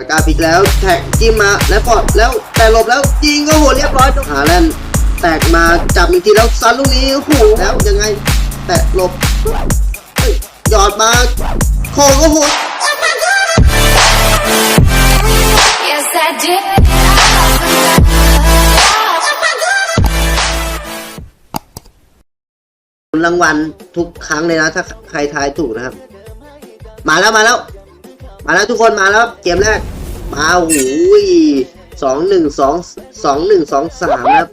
กากาพิกแล้วแท็กจิ้มมาแล้วฟอร์ดแล้วแต่หลบแล้วยิงก็โหเรียบร้อยหาแลนด์แตกมาจับอีกทีแล้วซันลูกนี้โอ้โหแล้วยังไง แตะหลบหยอดมาโคก็โห Yes, I did. รางวัลทุกครั้งเลยนะ ถ้าใครทายถูกนะครับ มาแล้วมาแล้ว มาแล้วทุกคนมาแล้วเกมแรก มาหูยสองหนึ่งสองสองหนึ่งสองสามนะครับ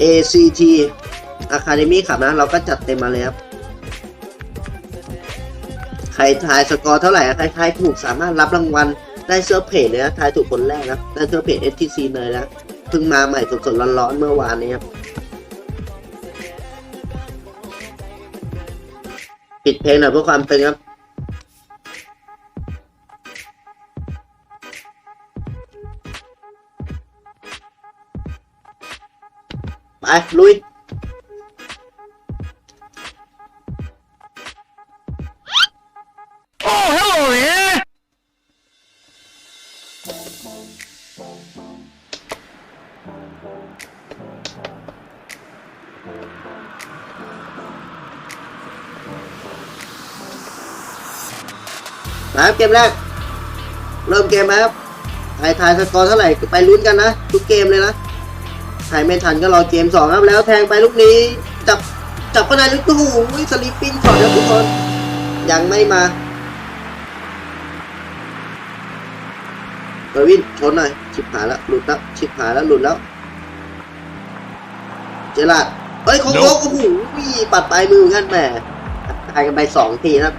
ACT Academy ครับนะ เราก็จัดเต็มมาเลยครับ ใครทายสกอร์เท่าไหร่ใครทายถูกสามารถรับรางวัลได้เสื้อเพจเลยนะทายถูกคนแรกนะได้เสื้อเพจ STC เลยนะเพิ่งมาใหม่สดๆร้อนๆเมื่อวานนี้ครับปิดเพลงหน่อยเพื่อความตึงครับ ไปลุยมาครับเกมแรก เริ่มเกมมาครับใครทายสกอร์เท่าไหร่ไปลุ้นกันนะ ทุกเกมเลยนะ ใครไม่ทันก็รอเกมสองครับแล้วแทงไปลูกนี้ จับจับคะแนนลูกตู้หูสลิปปิ้งช็อตครับทุกคนยังไม่มาเออร์วินชนหน่อยชิบหายแล้วหลุดแล้วชิบหายแล้วหลุดแล้ว เจลาดเฮ้ยของโค้กโอ้โหปัดปลายมือเหมือนกันแหมทายกันไปสองทีนะครับ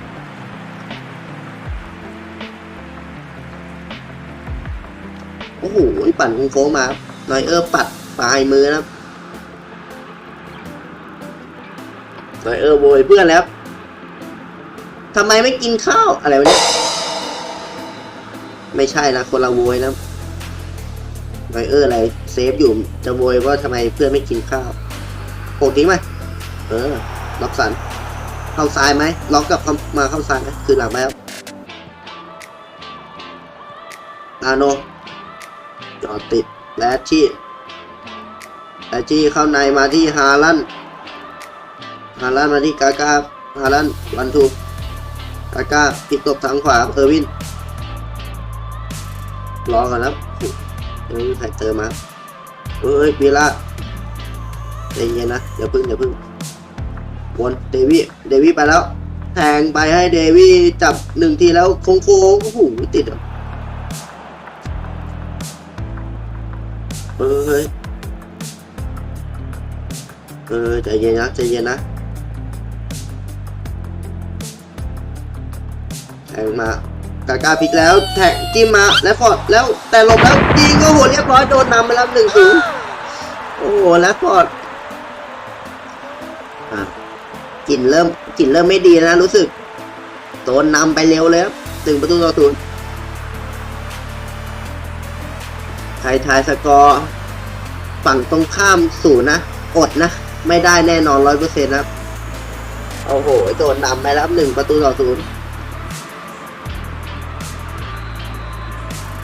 โอ้โหปั่นโค้งมาหน่อยเออปัด ปลายมือนะครับหน่อยเออโวยเพื่อนแล้วทำไมไม่กินข้าวอะไรวะเนี่ยไม่ใช่นะคนละโวยนะหน่อยเอออะไรเซฟอยู่จะโวยว่าทำไมเพื่อนไม่กินข้าวโผล่ทิ้งไหมเออล็อกสันเข้าซ้ายไหมล็อกกลับมาเข้าซ้ายคือหลังไปแล้วอาโนจอดติดแลชชี่ แลชชี่เข้าในมาที่ฮาลันฮาลันมาที่กากาฮาลันวันทูกากาพลิกตบทางขวาเออร์วินรอก่อนนะเออใครเติมมาเฮ้ยปีละใจเย็นนะอย่าพึ่งอย่าพึ่งวนเดวี่เดวี่ไปแล้วแทงไปให้เดวี่จับหนึ่งทีแล้วโค้งโค้งๆโอ้โหติดอะเออเฮ้ย เออใจเย็นนะใจเย็นนะแทงมากากาพลิกแล้วแท็กจิ้มมาแล้วฟอร์ดแล้วแต่หลบแล้วยิงก็โหเรียบร้อยโดนนำไปแล้วหนึ่งศูนย์โอ้โหแล้วฟอร์ดอะกลิ่นเริ่มกลิ่นเริ่มไม่ดีแล้วนะรู้สึกโดนนำไปเร็วเลยครับถึงประตูต่อศูนย์ใครทายสกอร์ฝั่งตรงข้ามศูนย์นะ อดนะ ไม่ได้แน่นอนร้อยเปอร์เซ็นต์ครับโอ้โหโดนนำไปแล้วหนึ่งประตูต่อศูนย์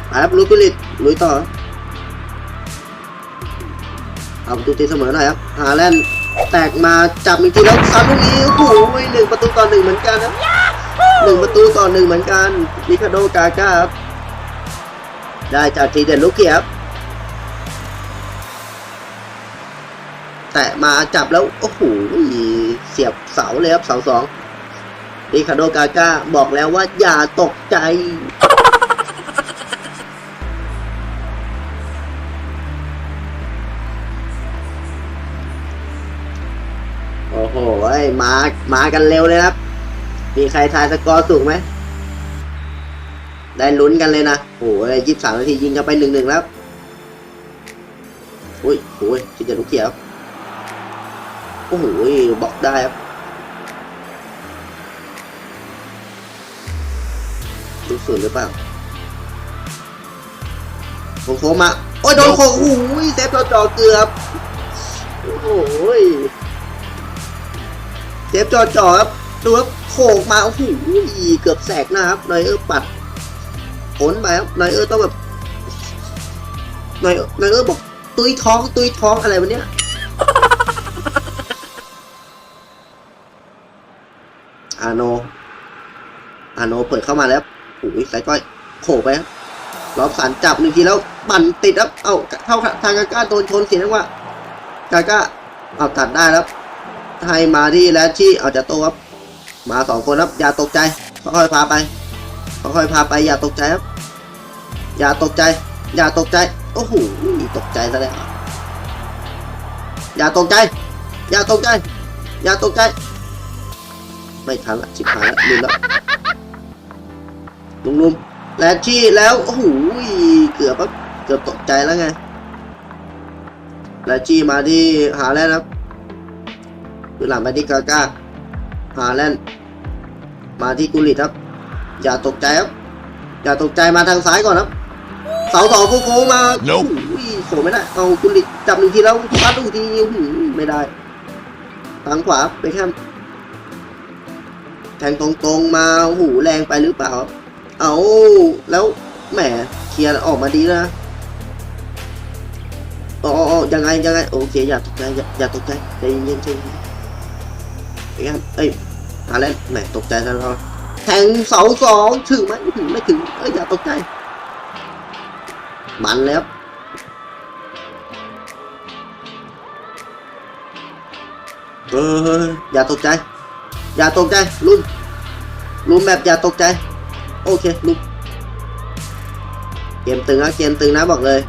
ไปครับลุยกุลิตลุยต่อเอาประตูตีเสมอหน่อยครับฮาแลนด์แตกมาจับอีกทีแล้วซัดลูกนี้โอ้โหหนึ่งประตูต่อหนึ่งเหมือนกันครับหนึ่งประตูต่อหนึ่งเหมือนกันลิคาโดกาก้าครับได้จากทีเด็ดลูกเกียบ แตะมาจับแล้ว โอ้โหเสียบเสาเลยครับเสาสองริคาโดกาก้าบอกแล้วว่าอย่าตกใจ โอ้โหมา มากันเร็วเลยครับ มีใครทายสกอร์สูงไหม ได้ลุ้นกันเลยนะโอ้ยยี่สิบสามนาทียิงกันไปหนึ่งหนึ่งแล้ว อุ้ยโอ้ยคิดจะลูกเขียว โอ้โหบอกได้ครับลูกศูนย์หรือเปล่าโค้งมา โอ้ยโดนโค้งโอ้โหเซฟจอจอเกือบ โอ้โหเซฟจอจอครับดูครับโขกมาโอ้โหเกือบแสกหนะครับเลยเออปัดพ้นไปครับนายเออต้องแบบนายนายเออบอกตุยท้องตุยท้องอะไรวะเนี่ย โน อาโนเปิดเข้ามาแล้วโอ้ยสายก้อยโขไปครับรอบสันจับหนึ่งทีแล้วปั่นติดครับ เอ้าเข้าทางกาก้าโดนชนเสียงหวะกาก้าเอาตัดได้แล้วให้มาที่แลชชี่เอาจะโตครับ มาสองคนครับ อย่าตกใจ ค่อยๆพาไป ค่อยๆพาไป อย่าตกใจครับ อย่าตกใจ อย่าตกใจ โอ้โห ตกใจซะแล้วอย่าตกใจ อย่าตกใจ อย่าตกใจ ไม่ทันละชิบหายละลืมแล้วลุงลุมแลชชี่แล้วโอ้โหเกือบครับเกือบตกใจแล้วไงแลชชี่มาที่หาแล้วครับคือหลังไปที่กาก้าหาแลนด์มาที่กุลิตครับ อย่าตกใจครับ อย่าตกใจมาทางซ้ายก่อนครับเสาสองโค้งๆมา Nope โอ้โหโผล่ไม่ได้เอากุลิตจับหนึ่งทีแล้วปัดหนึ่งทีอื้อหือไม่ได้ทางขวาไปแค่แทงตรงๆมาหูแรงไปหรือเปล่า เอาแล้วแหมเคลียร์ออกมาดีนะอ๋ออ๋อยังไงยังไงโอเคอย่าตกใจอย่าอย่าตกใจใจเย็นๆใจเย็นๆไปครับเอ้ยหาเล่นแหมตกใจแล้วแทงเสาสองถึงไหมถึงไม่ถึงเอ้ยอย่าตกใจมันแล้วเอออย่าตกใจ อย่าตกใจลุ้นลุ้นแบบอย่าตกใจ โอเคลุ้นเกมตึงนะเกมตึงนะบอกเลย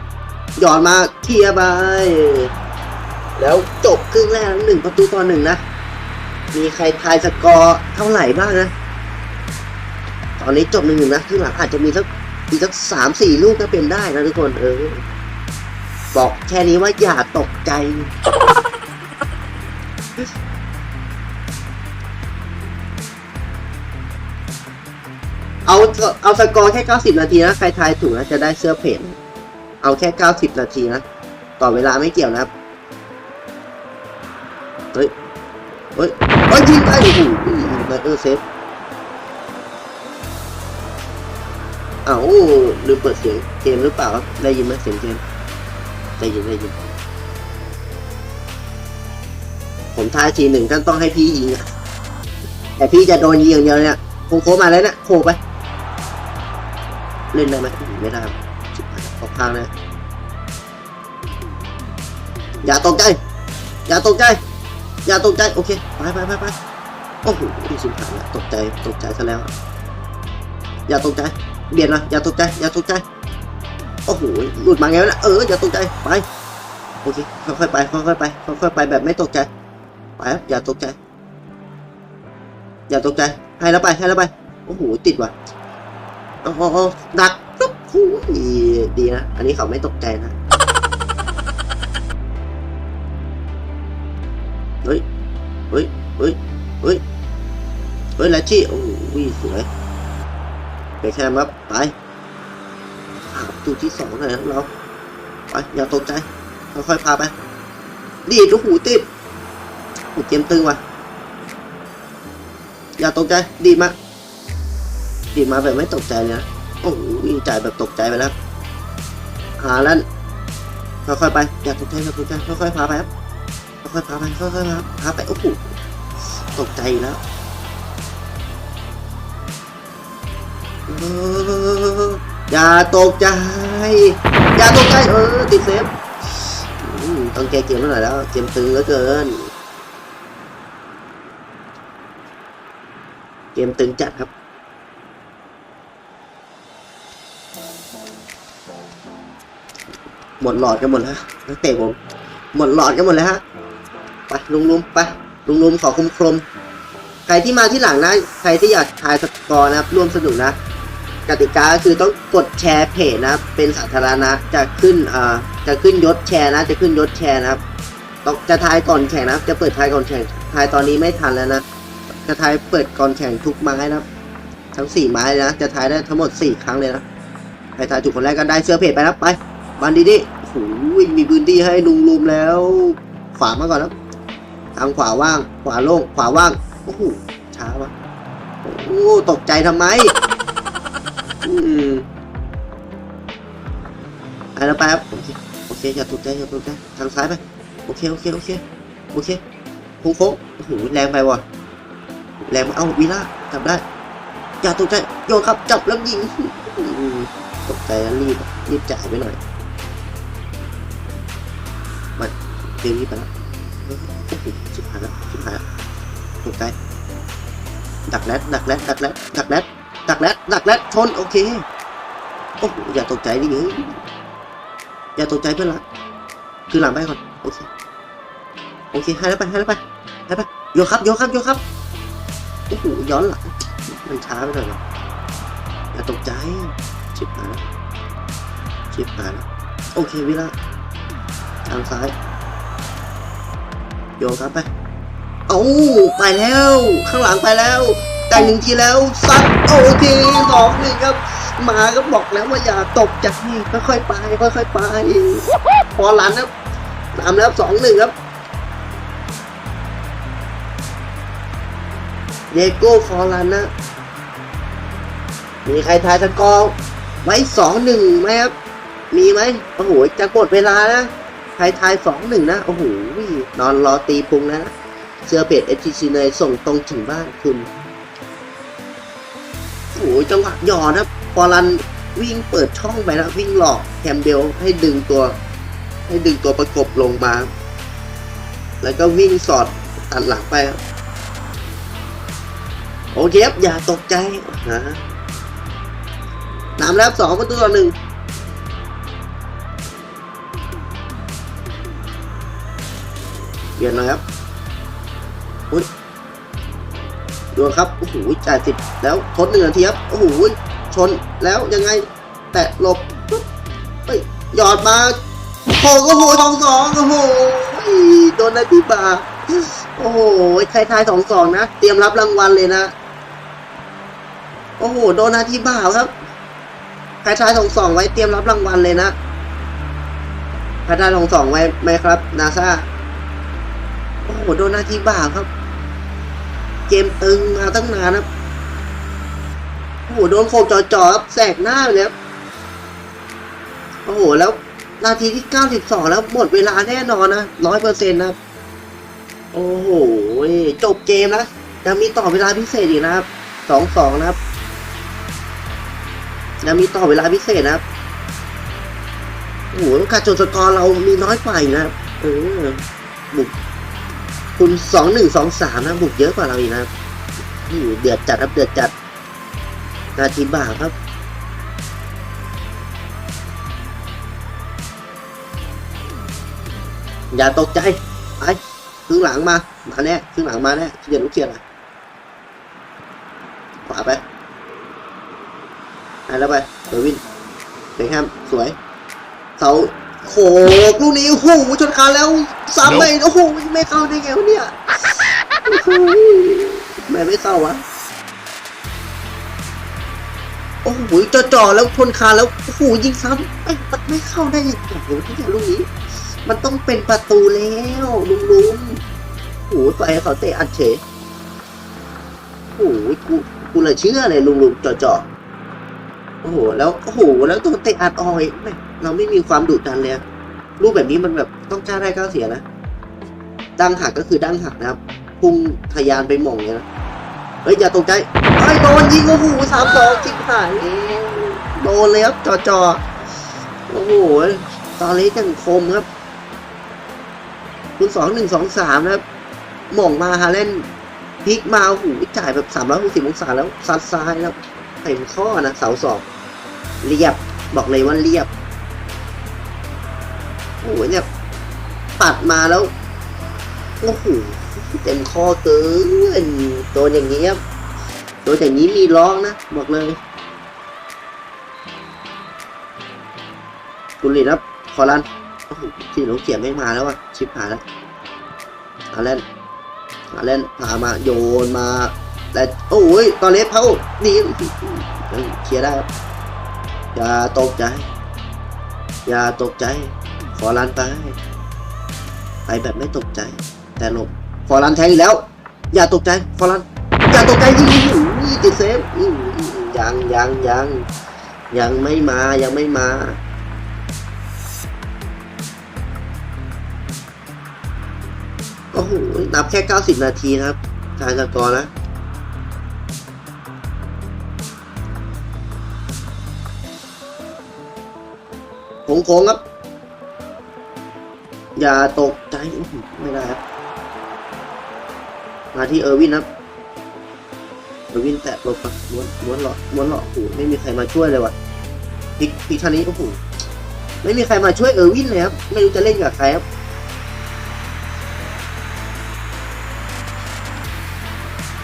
หย่อนมาเคลียร์ไป แล้วจบครึ่งแรกหนึ่งประตูต่อหนึ่งนะ มีใครทายสกอร์เท่าไหร่บ้างนะ ตอนนี้จบหนึ่งหนึ่งนะที่หลังอาจจะมีสักมีสักสามสี่ลูกก็เป็นได้นะทุกคนเออ บอกแค่นี้ว่าอย่าตกใจ เอาเอาสกอร์แค่ 90 นาทีนะ ใครทายถูกนะจะได้เสื้อเพจเอาแค่ 90 นาทีนะ ต่อเวลาไม่เกี่ยวนะครับ เฮ้ย เฮ้ยเฮ้ยยิงได้โอ้โหมาเออเซฟอ้าวลืมเปิดเสียงเกมหรือเปล่า ได้ยินไหมเสียงเกมได้ยินได้ยิน ผมทายทีหนึ่งก็ต้องให้พี่ยิงอะแต่พี่จะโดนยิงอย่างเดียวเนี่ยโค้งมาแล้วเนี่ยโค้ไป เล่นได้ไหมไม่ได้ชิบหายออกทางนะอย่าตกใจ อย่าตกใจ อย่าตกใจ โอเค ไปไปไปไปโอ้โหที่สุดทายแล้วตกใจ ตกใจซะแล้ว อย่าตกใจ เบียดนะ อย่าตกใจ อย่าตกใจ โอ้โห หลุดมาไงวะเนี่ยเออ อย่าตกใจ ไป โอเค ค่อยๆไป ค่อยๆไป ค่อยๆไปแบบไม่ตกใจ ไป อย่าตกใจ อย่าตกใจ ให้แล้วไป ให้แล้วไป โอ้โห ติดว่ะ โอ้โหดักปุ๊บโอ้ยดีนะ อันนี้เขาไม่ตกใจนะ เฮ้ย เฮ้ย เฮ้ย เฮ้ย เฮ้ยแลชชี่โอ้โหสวยไปแค่ครับ ไปหาประตูที่สองเลยนะเรา ไป อย่าตกใจ ค่อยๆพาไป ดีดโอ้โหติดโอ้เกมตึงว่ะ อย่าตกใจ ดีมาดี ดมาแบบไม่ตกใจเลยนะโอ้โหจ่ายแบบตกใจไปแล้วหาแล้วค่อยๆไป อย่าตกใจอย่าตกใจค่อยๆพาไปครับค่อยๆพาไปค่อยๆพาพาไปโอ้โหตกใจแล้วอย่าตกใจ อย่าตกใจ เออ ติดเซฟต้องแก้เกมหน่อยแล้ว เกมตึงเหลือเกิน เกมตึงจัดครับ หมดหลอดกันหมดแล้วนักเตะผมหมดหลอดกันหมดแล้วฮะไปลุงลุมไปลุงลุมขอคุมครมใครที่มาที่หลังนะ ใครที่อยากทายสกอร์นะครับร่วมสนุกนะ กติกาคือต้องกดแชร์เพจนะเป็นสาธารณะจะขึ้นอ่าจะขึ้นยศแชร์นะ จะขึ้นยศแชร์นะครับต้องจะทายก่อนแข่งนะจะเปิดทายก่อนแข่งทายตอนนี้ไม่ทันแล้วนะจะทายเปิดก่อนแข่งทุกไม้นะครับทั้งสี่ไม้เลยนะจะทายได้ทั้งหมดสี่ครั้งเลยนะใครทายถูกคนแรกก็ได้เสื้อเพจไปนะครับไป บันดีดิโอ้โหมีพื้นที่ให้ลุงลุมแล้ว ขวามาก่อนนะทางขวาว่าง ขวาโล่ง ขวาว่าง โอ้โห ช้าวะโอ้ตกใจทำไม อืมแล้วไปครับ โอเค โอเค อย่าตกใจ อย่าตกใจ ทางซ้ายไป โอเค โอเค โอเค โอเคโค้งโค้งโอ้โห แรงไปว่ะ แรงมาเอาวีล่าจับได้ อย่าตกใจ โยนครับ จับแล้วยิง ตกใจรีบ รีบจ่ายไปหน่อย เดี๋ยวนี้ไปแล้วชิบหายแล้วชิบหายแล้วตกใจดักแรดดักแรดดักแรดดักแรดดักแรดดักแรดชนโอเคโอ้อย่าตกใจดิเฮ้ยอย่าตกใจเพื่อนรักคือหลังไปก่อนโอเคโอเคให้แล้วไปให้แล้วไปให้ไปโยครับโยครับโยครับโอ้โหย้อนหลังมันช้าไปหน่อยเนะอย่าตกใจชิบหายแล้วชิบหายแล้วโอเควิละทางซ้าย โยนครับไป เอาไปแล้ว ข้างหลังไปแล้วได้หนึ่งทีแล้วซัดโอเคสองหนึ่งครับ มาก็บอกแล้วว่าอย่าตกใจค่อยๆไปค่อยๆไป พอหลันครับตามแล้วสองหนึ่งครับเดโก้ฟอร์ลันนะ มีใครทายสกอร์ไว้สองหนึ่งไหมครับ มีไหมโอ้โหจะกดเวลานะ ใครทายสองหนึ่งนะ โอ้โห นอนรอตีพุงนะ เสื้อเป็ดเอทีซีเนยส่งตรงถึงบ้านคุณโอ้โหจังหวะหย่อนะพอรันวิ่งเปิดช่องไปนะวิ่งหลอกแคมเบลให้ดึงตัว ให้ดึงตัวประกบลงมา แล้วก็วิ่งสอดตัดหลังไป โอเคครับอย่าตกใจนะนำแล้วสองประตูต่อหนึ่ง ลี่ยนหน่อยครับอุ้ยดูครับ โอ้โห จ่ายสิบแล้วทดหนึ่งนาทีครับ โอ้โห ชนแล้วยังไง แตะหลบปุ๊บเฮ้ยหยอดมาโผล่ก็โหสองสองโอ้โห โดนนาทีบาโอ้โหใครทายสองสองนะ เตรียมรับรางวัลเลยนะ โอ้โห โดนนาทีบ่าวครับใครทายสองสองไว้เตรียมรับรางวัลเลยนะใครทายสองสองไว้ไหมครับ นาซา โอ้โหโดนนาทีบ่าครับ เกมตึงมาตั้งนานครับโอ้โหโดนโคบจ่อๆครับแสกหน้าเลยครับโอ้โหแล้วนาทีที่ 92 แล้วหมดเวลาแน่นอนนะร้อยเปอร์เซ็นต์นะครับ โอ้โห จบเกมนะยังมีต่อเวลาพิเศษอีกนะครับสองสองนะครับยังมีต่อเวลาพิเศษนะครับ โอ้โหการจดสกอร์เรามีน้อยกว่านะครับเออบุก คุณสองหนึ่งสองสามนะบุกเยอะกว่าเราอีกนะครับนี่เดือดจัดครับเดือดจัด นาทีบ่าครับอย่าตกใจไปครึ่งหลังมามาแน่ครึ่งหลังมาแน่เขียนลูกเขียนอะขวาไปไปแล้วไปเดวินเบคแฮมสวยเสา โขกลูกนี้โอ้โหชนคานแล้วซ้ำไปโอ้โหไม่เข้าได้ไงวะเนี่ยโอ้โหทำไมไม่เข้าวะโอ้โหจ่อๆแล้วชนคานแล้วโอ้โหยิงซ้ำไอ้ยมันไม่เข้าได้ยังไงวะเนี่ยลูกนี้ มันต้องเป็นประตูแล้วลุงลุงโอ้โหปล่อยให้เขาเตะอัดเฉยโอ้โหกูกูเลยเชื่อเลยลุงลุงจ่อๆโอ้โหแล้วโอ้โหแล้วตัวเตะอัดออยแม่ง เราไม่มีความดุดันเลย รูปแบบนี้มันแบบต้องกล้าได้กล้าเสียนะ ดังหักก็คือดังหักนะครับ พุ่งทะยานไปหม่องเนี่ยนะ เฮ้ยอย่าตกใจเฮ้ยโดนยิงโอ้โหสามสองจิบหายโดนเลยครับจอๆโอ้โหตอนนี้จังคมครับคุณสองหนึ่งสองสามนะครับ หม่องมาฮาเล่นพลิกมาโอ้โหจ่ายแบบสามร้อยหกสิบองศาแล้วซัดซ้ายแล้วเต็มข้อนะเสาสองเรียบบอกเลยว่าเรียบ โอ้โหเนี่ยปัดมาแล้วโอ้โหเต็มข้อเกินโดนอย่างนี้ครับโดนอย่างนี้มีร้องนะบอกเลยกุลินครับคอรันโอ้โหที่หนูเขียนไม่มาแล้วอะชิบหายแล้วอาเล่นอาเล่นพามาโยนมาแต่โอ้ยตอนเล็กเขาดีเคลียร์ได้ครับอย่าตกใจ อย่าตกใจ อรันไป ไปแบบไม่ตกใจ แต่หลบฟอรันแทงอีกแล้ว อย่าตกใจฟอรันอย่าตกใจยิงยิงติดเซฟยังยังยังยังไม่มายังไม่มาโอ้โหนับแค่ 90 นาทีนะครับทางสกอร์นะโค้งๆครับ อย่าตกใจไม่ได้ครับ มาที่เออร์วินครับเออร์วินแตะลบครับม้วนม้วนหลอกม้วนหลอกโอ้โหไม่มีใครมาช่วยเลยว่ะพิกพิกท่านี้โอ้โหไม่มีใครมาช่วยเออร์วินเลยครับ ไม่รู้จะเล่นกับใครครับ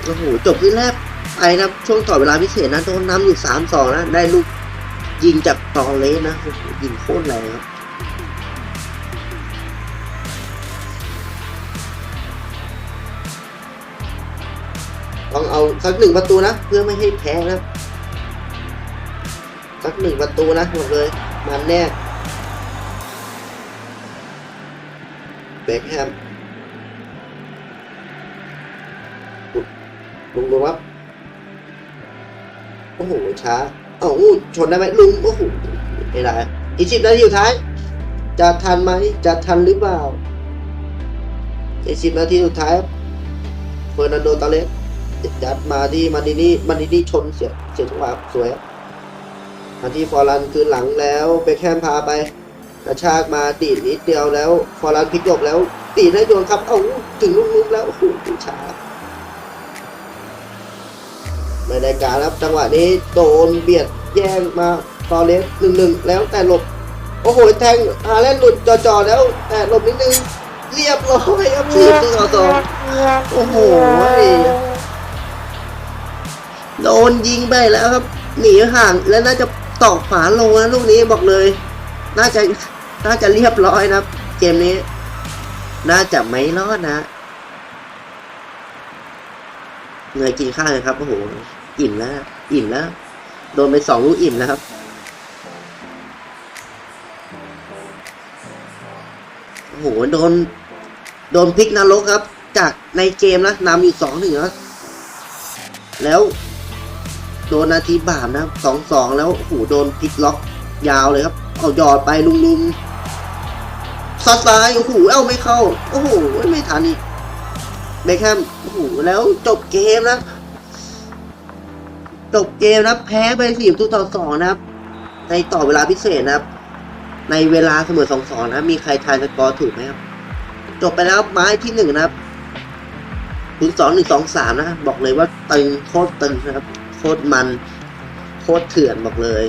โอ้โหจบที่แรกไปนะช่วงต่อเวลาพิเศษนะโดนนำอยู่สามสองนะได้ลูกยิงจากตอเลสนะยิงโคตรแรงครับ สักหนึ่งประตูนะ เพื่อไม่ให้แพ้นะสักหนึ่งประตูนะบอกเลยมันแน่เบคแฮมลุงลุงครับโอ้โหช้าเอ้าอู้ชนได้ไหมลุงโอ้โหไม่ได้อีกสิบนาทีสุดท้าย จะทันไหมจะทันหรือเปล่าอีกสิบนาทีสุดท้ายเฟอร์นันโดตาเลส ยัดมาที่มาดินี่มาดินี่ชนเสียเสียจังหวะสวยครับมาที่ฟอร์ลันคืนหลังแล้วเบคแฮมพาไปกระชากมาดีดนิดเดียวแล้ว ฟอร์ลันพลิกหลบแล้วตีได้โยนครับ เอ้าถึงลูกลุกแล้วโอ้โหช้าไม่ได้การครับจังหวะนี้โดนเบียดแย่งมาฟอร์เรสหนึ่งหนึ่งแล้วแต่หลบโอ้โหแทงฮาแลนด์หลุดจ่อๆแล้วแต่หลบนิดนึงเรียบร้อยครับทีมที่ต่อสองโอ้โห โดนยิงไปแล้วครับ หนีห่างแล้วน่าจะตอกฝาลงนะลูกนี้บอกเลย น่าจะน่าจะเรียบร้อยนะครับ เกมนี้ น่าจะไม่รอดนะเหนื่อยกินข้าวเลยครับโอ้โหอิ่มแล้วอิ่มแล้วโดนไปสองลูกอิ่มแล้วครับโอ้โหโดน โดนพลิกนรกครับ จากในเกมนะนำอยู่สองหนึ่งแล้วแล้ว โดนนาทีบาปนะสองสองแล้วโอ้โหโดนพลิกล็อกยาวเลยครับเอาหยอดไปลุงลุงซัดซ้ายโอ้โหเอ้าไม่เข้า โอ้โหไม่ทันอีกเบคแฮมโอ้โหแล้วจบเกมนะจบเกมนะแพ้ไปสี่ประตูต่อสองนะครับ ในต่อเวลาพิเศษนะครับ ในเวลาเสมอสองสองนะมีใครทายสกอร์ถูกไหมครับ จบไปแล้วไม้ที่หนึ่งนะครับศูนย์สองหนึ่งสองสามนะบอกเลยว่าตึงโคตรตึงนะครับ โคตรมัน โคตรเถื่อนบอกเลย